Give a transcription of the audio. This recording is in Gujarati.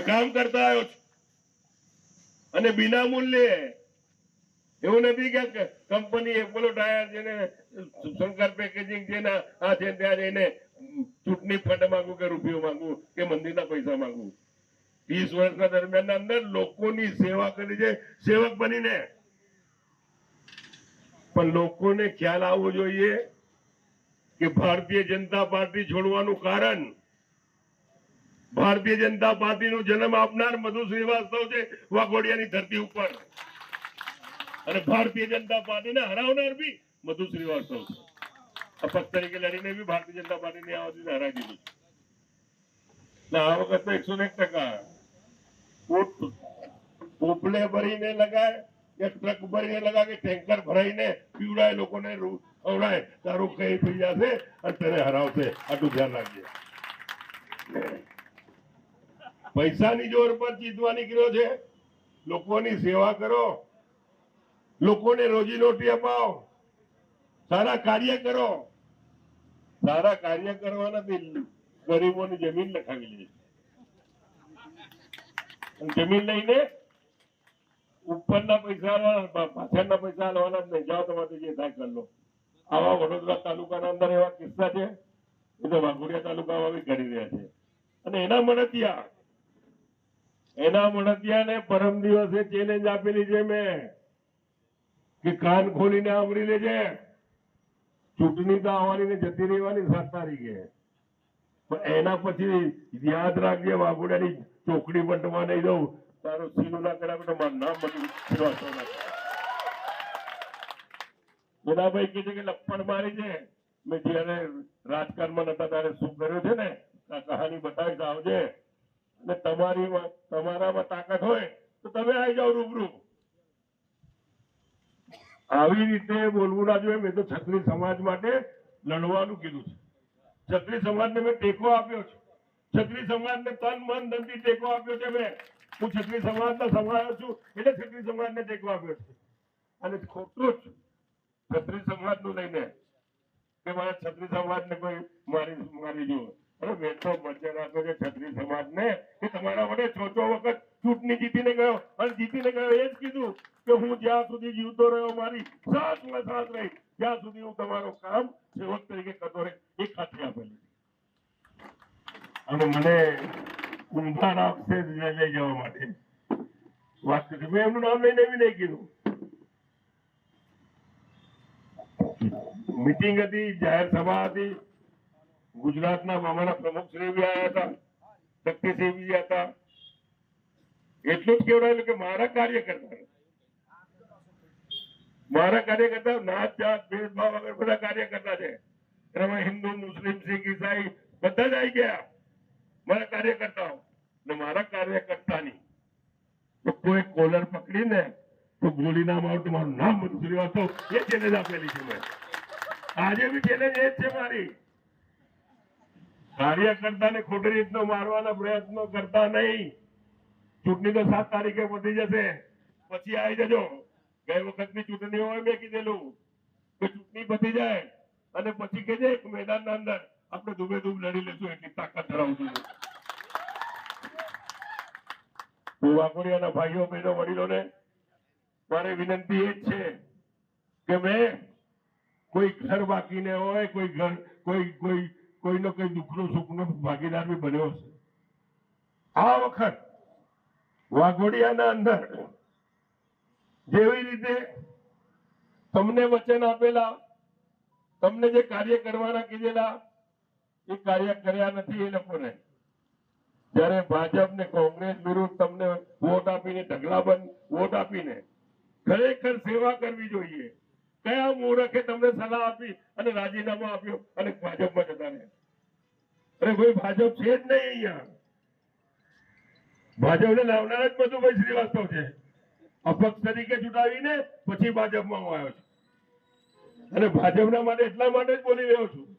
કામ કરતા આવ્યો છું. અને બિના મૂલ્યે એવું નથી કે કંપની એપોલો ટાયર છે ને શંકર પેકેજિંગ છે આ છે ત્યાં જઈને ચૂંટણી ફંડ માંગુ કે રૂપિયો માંગુ કે મંદિરના પૈસા માંગુ. ત્રીસ વર્ષના દરમિયાન અંદર લોકોની સેવા કરી છે, સેવક બનીને. પણ લોકોને ખ્યાલ આવવો જોઈએ કે ભારતીય જનતા પાર્ટી છોડવાનું કારણ ભારતીય જનતા પાર્ટીનો જન્મ આપનાર મધુ શ્રીવાસ્તવ છે વાઘોડિયાની ધરતી ઉપર. અને ભારતીય જનતા પાર્ટીને હરાવનાર બી મધુ શ્રીવાસ્તવ છે. અપક્ષ તરીકે લડીને બી ભારતીય જનતા પાર્ટીને આ વખતે હરાવી દીધું છે. આ વખત તો એકસો એક ટકા પોપલે ભરીને લગાય કે ટ્રક ભરીને લગાય કે ટેન્કર ભરાઈને પીવડાય, લોકોને ખવડાય તારું કઈ થઈ જશે અને તને હરાવશે. આટલું ધ્યાન રાખજે. પૈસાની જોર પર જીતવા નીકળ્યો છે? લોકોની સેવા કરો. લોકોને રોજીરોટી અપાવો. સારા કાર્ય કરો. સારા કાર્ય કરવાનાથી ગરીબોની જમીન લખાવી લીધી જમીન લઈને ઉપરના પૈસા પાછળના પૈસા લેવાના નહીં. જાઓ તમારે જે થાય કરી લો. આવા વડોદરા તાલુકાના અંદર એવા કિસ્સા છે. એ તો વાઘોડિયા તાલુકામાં બી કરી રહ્યા છે. અને એના મળતિયા એના મણતિયાને પરમ દિવસે ચેલેન્જ આપેલી છે મેં, કે કાન ખોલીને આવરી લેજે. ચૂંટણી તો આવવાની ને જતી રહેવાની સાત તારીખે. પણ એના પછી યાદ રાખજે, વાઘોડાની ચોકડી બંધવા નહીં દઉં તારો સીનું ના કર્યા તો મારું નામ બધું કે બધાભાઈ કહે છે કે લપણ મારી છે. મેં જયારે રાજકારણમાં નતા ત્યારે શું કર્યું છે ને? આ કહાની બતાવીશ આવજે. અને તમારી તમારામાં તાકાત હોય તો તમે આવી જાઓ રૂબરૂ. આવી રીતે બોલવું ના જોઈએ. મેં તો છત્રી સમાજ માટે લડવાનું કીધું છે. છત્રી સમાજને મેં ટેકો આપ્યો છે. છત્રી સમાજને તન, મન, ધનથી ટેકો આપ્યો છે મેં. હું છત્રી સમાજના સમાયો છું એટલે છત્રી સમાજને ટેકો આપ્યો છે. અને ખોટું જ છત્રી સમાજનું લઈને કે મારા છત્રી સમાજને કોઈ મારી મારી જુઓ. મેં તો વચન આપ્યો છે છત્રી સમાજને જીતીને ગયો અને જીતીને ગયો એ જ કીધું કે હું જ્યાં સુધી જીવતો રહ્યો મારી સાસમાં સાથ રહી. જ્યાં સુધી હું તમારું કામ સેવક તરીકે કરતો રહે, એ ખાતરી આપેલી અને મને કુંભાર આપશે લઈ જવા માટે. વાત કરી. મેં એમનું નામ લઈને બી નહીં કીધું. મીટિંગ હતી, જાહેર સભા હતી. ગુજરાતના અમારા પ્રમુખ શ્રી બી આવ્યા હતા, શક્તિસિંહ બી હતા. એટલું જ કેવડાયેલું કે મારા કાર્યકર્તા મારા કાર્યકર્તા નાત, જાત, ભેદભાવ વગર બધા કાર્યકર્તા છે. એમાં હિન્દુ, મુસ્લિમ, શીખ, ઈસાઈ બધા જ આવી ગયા. મારા કાર્યકર્તાઓ. મારા કાર્યકર્તાની કોઈ કોલર પકડીને તો ગોળી નામ આવતું મારું નામ બધું શ્રીવાસ્તવ એ ચેલેન્જ આપેલી છે મેં. આજે બી ચેલેન્જ એ જ છે મારી. કાર્યકર્તાને ખોટી રીતનો મારવાના પ્રયત્નો કરતા નહીં. ચૂંટણી તો સાત તારીખે પતી જશે. પછી આવી જજો. ગઈ વખતની ચૂંટણી હોય મેં કીધેલું. કે ચૂંટણી પતી જાય અને પછી કે એક મેદાનના અંદર આપણે ધૂમે ધૂમ લડી લેશું એટલી તાકાત ધરાવું હું વાઘોડિયાના ભાઈઓ, બહેનો, વડીલોને મારી વિનંતી એ જ છે કે મેં કોઈ ઘર બાકીને હોય, કોઈ ઘર, કોઈ કોઈ, કોઈનો કોઈ દુઃખનો સુખનો ભાગીદાર બી બન્યો છે આ વખત વાઘોડિયાના અંદર. જેવી રીતે તમને વચન આપેલા, તમને જે કાર્ય કરવાના કીધેલા, એ કાર્ય કર્યા નથી એ લોકોને. જ્યારે ભાજપ ને કોંગ્રેસ વિરુદ્ધ તમને વોટ આપીને ઢગલાબંધ વોટ આપીને ખરેખર સેવા કરવી જોઈએ, કયા મૂર્ખે તમને સલાહ આપી અને રાજીનામું આપ્યું અને ભાજપમાં જતા રહ્યા? અરે ભાઈ, ભાજપ છે જ નહીં અહીંયા. ભાજપને લાવનાર જ મધુભાઈ શ્રીવાસ્તવ છે. અપક્ષ તરીકે ચૂંટાવીને પછી ભાજપમાં હું આવ્યો છું. અને ભાજપના માટે એટલા માટે જ બોલી રહ્યો છું.